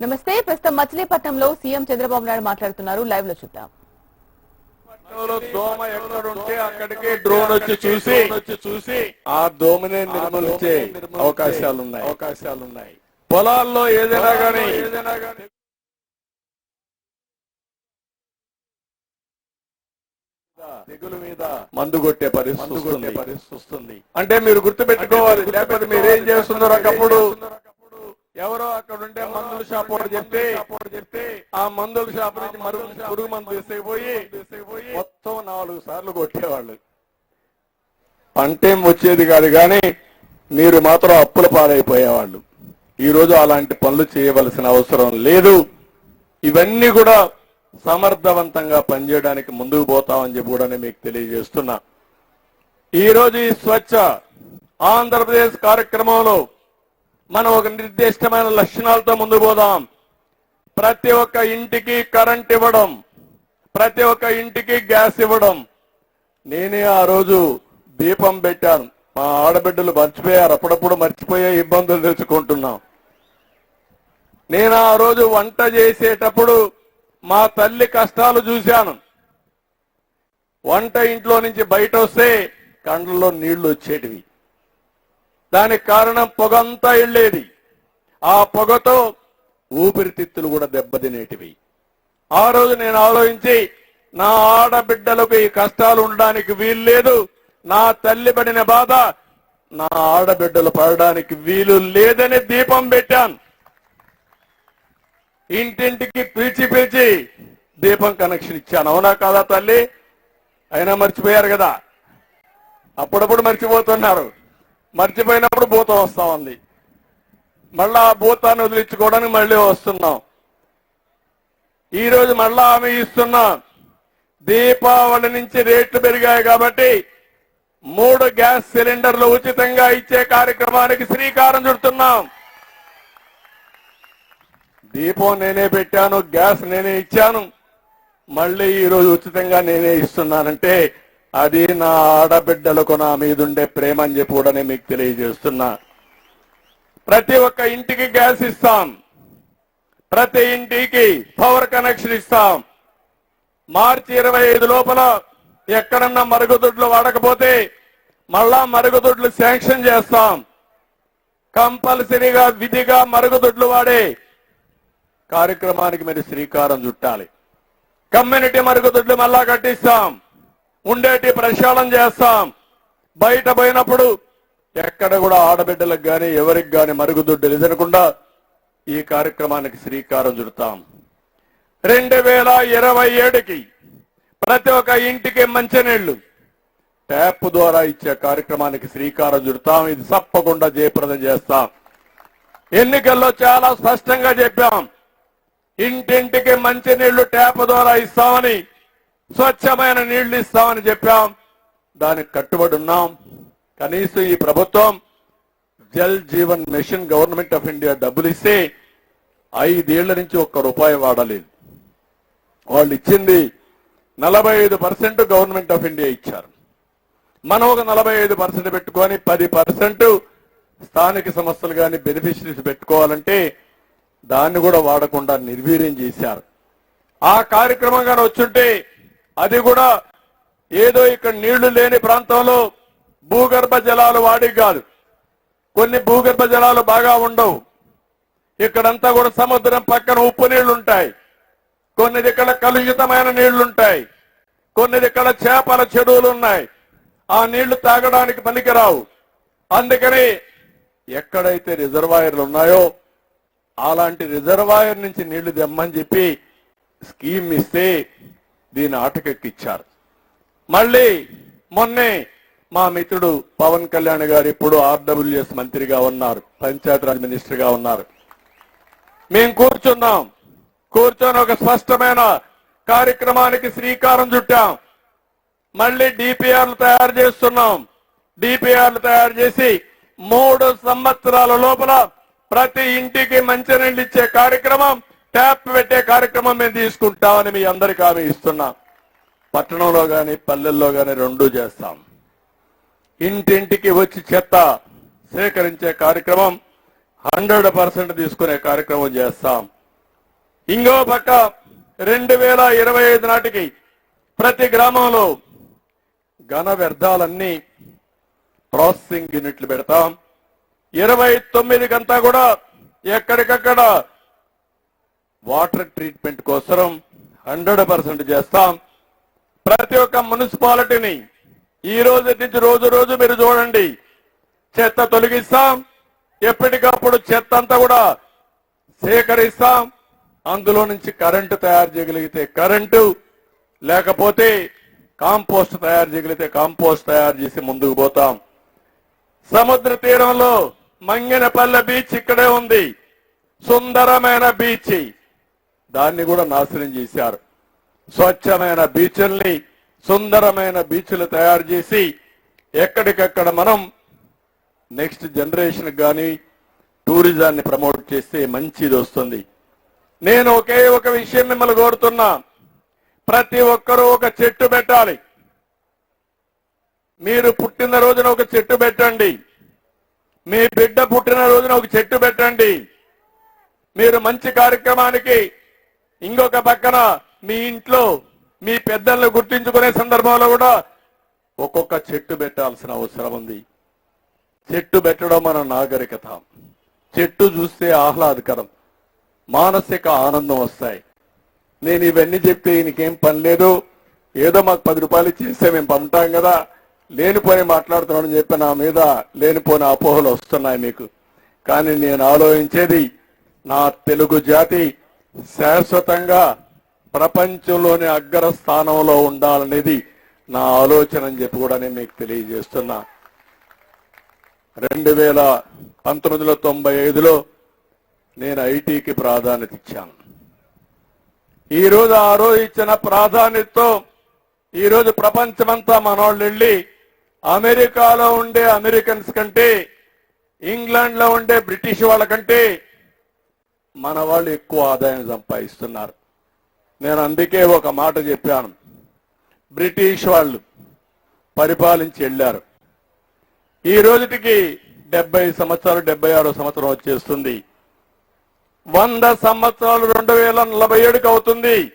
నమస్తే ప్రస్తుతం మచిలీపట్నంలో సీఎం చంద్రబాబు నాయుడు మాట్లాడుతున్నారు. లైవ్లో చూద్దాం. దోమ ఎక్కడుంటే అక్కడికి డ్రోన్ వచ్చి చూసి వచ్చి చూసి. ఆ దోమనే నిర్మూలించే అవకాశాలు ఉన్నాయి అవకాశాలు ఉన్నాయి పొలాల్లో ఏదైనా గానీ ఏదైనా గానీ తెగులు మీద మందు కొట్టే పరిస్థితి వస్తుంది. పరిస్థితి వస్తుంది. అంటే మీరు గుర్తు పెట్టుకోవాలి లేకపోతే మీరు ఏం చేస్తున్నారు ఒకప్పుడు ఎవరో అక్కడ ఉంటే మందుల షాప్ వాడు చెప్తే చెప్తే ఆ మందుల షాప్ నుంచి మరుగు పురుగు మందు తీసుకుపోయి మొత్తం నాలుగు సార్లు కొట్టేవాళ్ళు. పంటేం వచ్చేది కాదు కానీ మీరు మాత్రం అప్పుల పాలైపోయేవాళ్ళు. ఈ రోజు అలాంటి పనులు చేయవలసిన అవసరం లేదు. ఇవన్నీ కూడా సమర్థవంతంగా పనిచేయడానికి ముందుకు పోతామని చెప్పి కూడా నేను మీకు తెలియజేస్తున్నా. ఈ రోజు ఈ స్వచ్ఛ ఆంధ్రప్రదేశ్ కార్యక్రమంలో మనం ఒక నిర్దిష్టమైన లక్షణాలతో ముందు పోదాం. ప్రతి ఒక్క ఇంటికి కరెంట్ ఇవ్వడం ప్రతి ఒక్క ఇంటికి గ్యాస్ ఇవ్వడం. నేనే ఆ రోజు దీపం పెట్టాను. మా ఆడబిడ్డలు మర్చిపోయారు. అప్పుడప్పుడు మర్చిపోయే ఇబ్బందులు తెచ్చుకుంటున్నాం. నేను ఆ రోజు వంట చేసేటప్పుడు మా తల్లి కష్టాలు చూశాను. వంట ఇంట్లో నుంచి బయట వస్తే కండ్లలో నీళ్ళు వచ్చేటివి. దానికి కారణం పొగంతా వెళ్ళేది. ఆ పొగతో ఊపిరితిత్తులు కూడా దెబ్బతినేటివి. ఆ రోజు నేను ఆలోచించి నా ఆడబిడ్డలకు ఈ కష్టాలు ఉండడానికి వీలు లేదు. నా తల్లి పడిన బాధ నా ఆడబిడ్డలు పడడానికి వీలు లేదని దీపం పెట్టాను. ఇంటింటికి పిలిచి పిలిచి దీపం కనెక్షన్ ఇచ్చాను. అవునా కాదా తల్లి? అయినా మర్చిపోయారు కదా? అప్పుడప్పుడు మర్చిపోతున్నారు. మర్చిపోయినప్పుడు భూతం వస్తా ఉంది మళ్ళా ఆ భూతాన్ని వదిలించుకోవడానికి మళ్ళీ వస్తున్నాం. ఈరోజు మళ్ళా ఆమె ఇస్తున్నాం. దీపావళి నుంచి రేట్లు పెరిగాయి కాబట్టి మూడు గ్యాస్ సిలిండర్లు ఉచితంగా ఇచ్చే కార్యక్రమానికి శ్రీకారం చుడుతున్నాం. దీపం నేనే పెట్టాను గ్యాస్ నేనే ఇచ్చాను. మళ్ళీ ఈరోజు ఉచితంగా నేనే ఇస్తున్నానంటే అది నా ఆడబిడ్డలకు నా మీదుండే ప్రేమ అని చెప్పి కూడా నేను మీకు తెలియజేస్తున్నా. ప్రతి ఒక్క ఇంటికి గ్యాస్ ఇస్తాం. ప్రతి ఇంటికి పవర్ కనెక్షన్ ఇస్తాం. మార్చి ఇరవై ఐదు లోపల ఎక్కడన్నా మరుగుదొడ్లు వాడకపోతే మళ్ళా మరుగుదొడ్లు శాంక్షన్ చేస్తాం. కంపల్సరీగా విధిగా మరుగుదొడ్లు వాడే కార్యక్రమానికి మీరు శ్రీకారం చుట్టాలి. కమ్యూనిటీ మరుగుదొడ్లు మళ్ళా కట్టిస్తాం. ఉండేటి ప్రక్షాళన చేస్తాం. బయట పోయినప్పుడు ఎక్కడ కూడా ఆడబిడ్డలకు కానీ ఎవరికి కానీ మరుగుదొడ్డులు ఎదనకుండా ఈ కార్యక్రమానికి శ్రీకారం చుడతాం. రెండు వేల ఇరవై ఏడుకి ప్రతి ఒక్క ఇంటికి మంచినీళ్ళు ట్యాప్ ద్వారా ఇచ్చే కార్యక్రమానికి శ్రీకారం చుడతాం. ఇది తప్పకుండా జయప్రదం చేస్తాం. ఎన్నికల్లో చాలా స్పష్టంగా చెప్పాం. ఇంటింటికి మంచినీళ్ళు ట్యాప్ ద్వారా ఇస్తామని స్వచ్ఛమైన నీళ్ళు ఇస్తామని చెప్పాం. దానికి కట్టుబడి ఉన్నాం. కనీసం ఈ ప్రభుత్వం Jal Jeevan mission government of India డబ్బులు ఇస్తే ఐదేళ్ళ నుంచి ఒక్క రూపాయి వాడలేదు. వాళ్ళు ఇచ్చింది నలభై ఐదు పర్సెంట్ గవర్నమెంట్ ఆఫ్ ఇండియా ఇచ్చారు. మనం ఒక నలభై ఐదు పర్సెంట్ పెట్టుకొని పది పర్సెంట్ స్థానిక సంస్థలు కానీ బెనిఫిషరీస్ పెట్టుకోవాలంటే దాన్ని కూడా వాడకుండా నిర్వీర్యం చేశారు. ఆ కార్యక్రమం కానీ వచ్చుంటే అది కూడా ఏదో ఇక్కడ నీళ్ళు లేని ప్రాంతంలో భూగర్భ జలాలు వాడి కాదు. కొన్ని భూగర్భ జలాలు బాగా ఉండవు. ఇక్కడంతా కూడా సముద్రం పక్కన ఉప్పు నీళ్ళుంటాయి. కొన్ని ఇక్కడ కలుషితమైన నీళ్ళుంటాయి. కొన్ని ఇక్కడ చేపల చెరువులు ఉన్నాయి ఆ నీళ్ళు తాగడానికి పనికిరావు. అందుకని ఎక్కడైతే రిజర్వాయర్లు ఉన్నాయో అలాంటి రిజర్వాయర్ నుంచి నీళ్ళు తెమ్మని చెప్పి స్కీమ్ ఇస్తే దీన్ని ఆటకెక్కిచ్చారు. మళ్ళీ మొన్నే మా మిత్రుడు పవన్ కళ్యాణ్ గారు ఇప్పుడు ఆర్డబ్ల్యూఎస్ మంత్రిగా ఉన్నారు పంచాయతీరాజ్ మినిస్టర్గా ఉన్నారు. మేము కూర్చున్నాం. కూర్చొని ఒక స్పష్టమైన కార్యక్రమానికి శ్రీకారం చుట్టాం. మళ్ళీ డిపిఆర్లు తయారు చేస్తున్నాం. డిపిఆర్లు తయారు చేసి మూడు సంవత్సరాల లోపల ప్రతి ఇంటికి మంచినీళ్ళు ఇచ్చే కార్యక్రమం ట్యాప్ పెట్టే కార్యక్రమం మేము తీసుకుంటామని మీ అందరికీ హామీ ఇస్తున్నాం. పట్టణంలో కానీ పల్లెల్లో కానీ రెండూ చేస్తాం. ఇంటింటికి వచ్చి చెత్త సేకరించే కార్యక్రమం హండ్రెడ్ పర్సెంట్ తీసుకునే కార్యక్రమం చేస్తాం. ఇంకో పక్క రెండు వేల ఇరవై ఐదు నాటికి ప్రతి గ్రామంలో ఘన వ్యర్థాలన్నీ ప్రాసెసింగ్ యూనిట్లు పెడతాం. ఇరవై తొమ్మిదికంతా కూడా ఎక్కడికక్కడ వాటర్ ట్రీట్మెంట్ కోసం హండ్రెడ్ పర్సెంట్ చేస్తాం. ప్రతి ఒక్క మున్సిపాలిటీని ఈ రోజు నుంచి రోజు రోజు మీరు చూడండి. చెత్త తొలగిస్తాం. ఎప్పటికప్పుడు చెత్త అంతా కూడా సేకరిస్తాం. అందులో నుంచి కరెంటు తయారు చేయగలిగితే కరెంటు లేకపోతే కాంపోస్ట్ తయారు చేయగలిగితే కాంపోస్ట్ తయారు చేసి ముందుకు పోతాం. సముద్ర తీరంలో మంగినపల్లె బీచ్ ఇక్కడే ఉంది. సుందరమైన బీచ్. దాన్ని కూడా నాశనం చేశారు. స్వచ్ఛమైన బీచ్ల్ని సుందరమైన బీచ్లు తయారు చేసి ఎక్కడికక్కడ మనం నెక్స్ట్ జనరేషన్ కానీ టూరిజాన్ని ప్రమోట్ చేస్తే మంచిది వస్తుంది. నేను ఒకే ఒక విషయం మిమ్మల్ని కోరుతున్నా. ప్రతి ఒక్కరూ ఒక చెట్టు పెట్టాలి. మీరు పుట్టిన రోజున ఒక చెట్టు పెట్టండి. మీ బిడ్డ పుట్టిన రోజున ఒక చెట్టు పెట్టండి. మీరు మంచి కార్యక్రమానికి ఇంకొక పక్కన మీ ఇంట్లో మీ పెద్దలను గుర్తించుకునే సందర్భంలో కూడా ఒక్కొక్క చెట్టు పెట్టాల్సిన అవసరం ఉంది. చెట్టు పెట్టడం మన నాగరికత. చెట్టు చూస్తే ఆహ్లాదకరం మానసిక ఆనందం వస్తాయి. నేను ఇవన్నీ చెప్తే ఈయనకేం పని లేదు. ఏదో మాకు పది రూపాయలు ఇచ్చేస్తే మేము పంపుతాం కదా. లేనిపోని మాట్లాడుతున్నామని చెప్పి నా మీద లేనిపోని అపోహలు వస్తున్నాయి మీకు. కానీ నేను ఆలోచించేది నా తెలుగు జాతి శాశ్వతంగా ప్రపంచంలోని అగ్ర స్థానంలో ఉండాలనేది నా ఆలోచన అని చెప్పి కూడా నేను మీకు తెలియజేస్తున్నా. రెండు వేల పంతొమ్మిదిలో తొంభై ఐదులో నేను ఐటీకి ప్రాధాన్యత ఇచ్చాను. ఈ రోజు ఆ రోజు ఇచ్చిన ప్రాధాన్యతతో ఈరోజు ప్రపంచమంతా మనోళ్ళు వెళ్ళి అమెరికాలో ఉండే అమెరికన్స్ కంటే ఇంగ్లాండ్లో ఉండే బ్రిటిష్ వాళ్ళ కంటే మన వాళ్ళు ఎక్కువ ఆదాయం సంపాదిస్తున్నారు. నేను అందుకే ఒక మాట చెప్పాను. బ్రిటిష్ వాళ్ళు పరిపాలించి వెళ్ళారు. ఈ రోజుటికి డెబ్బై సంవత్సరాలు డెబ్బై ఆరో సంవత్సరం వచ్చేస్తుంది. వంద సంవత్సరాలు రెండు వేల నలభై ఏడుకి అవుతుంది.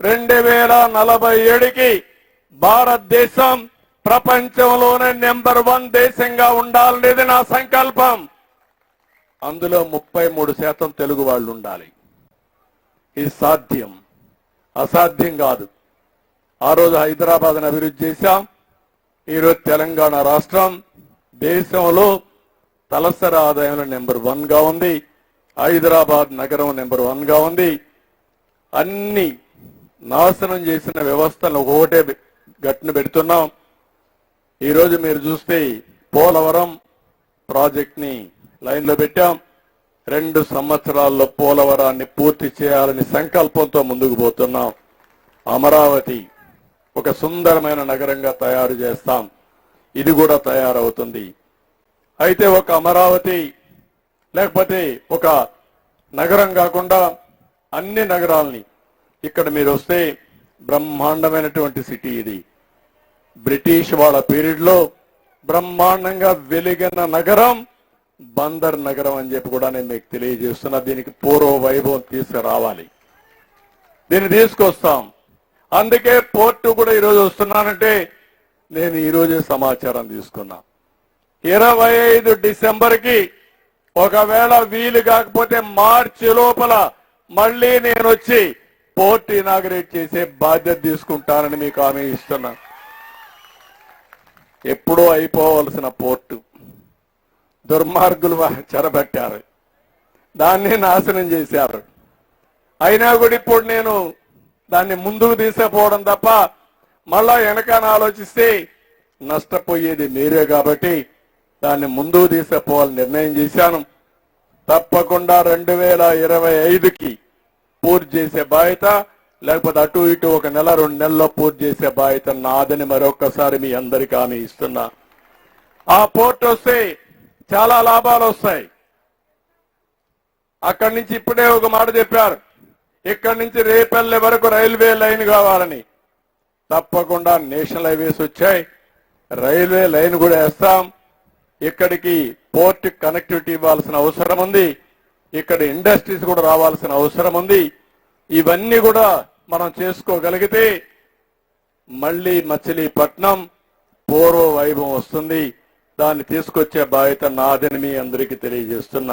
రెండు వేల నలభై ఏడుకి భారతదేశం ప్రపంచంలోనే నెంబర్ వన్ దేశంగా ఉండాలనేది నా సంకల్పం. అందులో ముప్పై మూడు శాతం తెలుగు వాళ్ళు ఉండాలి. ఇది సాధ్యం. అసాధ్యం కాదు. ఆ రోజు హైదరాబాద్ను అభివృద్ధి చేశాం. ఈరోజు తెలంగాణ రాష్ట్రం దేశంలో తలసరి ఆదాయంలో నెంబర్ వన్గా ఉంది. హైదరాబాద్ నగరం నెంబర్ వన్గా ఉంది. అన్ని నాశనం చేసిన వ్యవస్థను ఒకటే గట్టును పెడుతున్నాం. ఈరోజు మీరు చూస్తే పోలవరం ప్రాజెక్ట్ లైన్లో పెట్టాం. రెండు సంవత్సరాల్లో పోలవరాన్ని పూర్తి చేయాలని సంకల్పంతో ముందుకు పోతున్నాం. అమరావతి ఒక సుందరమైన నగరంగా తయారు చేస్తాం. ఇది కూడా తయారవుతుంది. అయితే ఒక అమరావతి లేకపోతే ఒక నగరం కాకుండా అన్ని నగరాల్ని ఇక్కడ మీరు వస్తే బ్రహ్మాండమైనటువంటి సిటీ ఇది. బ్రిటిష్ వాళ్ళ పీరియడ్లో బ్రహ్మాండంగా వెలిగిన నగరం బందర్ నగరం అని చెప్పి కూడా నేను మీకు తెలియజేస్తున్నా. దీనికి పూర్వ వైభవం తీసుకురావాలి. దీన్ని తీసుకొస్తాం. అందుకే పోర్టు కూడా ఈరోజు వస్తున్నానంటే నేను ఈరోజే సమాచారం తీసుకున్నా. ఇరవై ఐదు డిసెంబర్కి ఒకవేళ వీలు కాకపోతే మార్చి లోపల మళ్ళీ నేను వచ్చి పోర్ట్ ఇనాగరేట్ చేసే బాధ్యత తీసుకుంటానని మీకు హామీ ఇస్తున్నా. ఎప్పుడో అయిపోవలసిన పోర్టు. దుర్మార్గులు చెరబట్టారు. దాన్ని నాశనం చేశారు. అయినా కూడా ఇప్పుడు నేను దాన్ని ముందుకు తీసుకుపోవడం తప్ప మళ్ళా వెనకాన ఆలోచిస్తే నష్టపోయేది మీరే కాబట్టి దాన్ని ముందుకు తీసుకుపోవాలని నిర్ణయం చేశాను. తప్పకుండా రెండు వేల ఇరవై ఐదుకి పూర్తి చేసే బాధ్యత లేకపోతే అటు ఇటు ఒక నెల రెండు నెలల్లో పూర్తి చేసే బాధ్యత నాదని మరొక్కసారి మీ అందరికీ హామీ ఇస్తున్నా. ఆ పోర్ట్ వస్తే చాలా లాభాలు వస్తాయి. అక్కడి నుంచి ఇప్పుడే ఒక మాట చెప్పారు. ఇక్కడి నుంచి రేపల్లె వరకు రైల్వే లైన్ కావాలని. తప్పకుండా నేషనల్ హైవేస్ వచ్చాయి. రైల్వే లైన్ కూడా వేస్తాం. ఇక్కడికి పోర్ట్ కనెక్టివిటీ ఇవ్వాల్సిన అవసరం ఉంది. ఇక్కడ ఇండస్ట్రీస్ కూడా రావాల్సిన అవసరం ఉంది. ఇవన్నీ కూడా మనం చేసుకోగలిగితే మళ్ళీ మచిలీపట్నం పూర్వ వైభవం వస్తుంది. దాన్ని తీసుకొచ్చే బాధ్యత నాదని మీ అందరికీ తెలియజేస్తున్నా.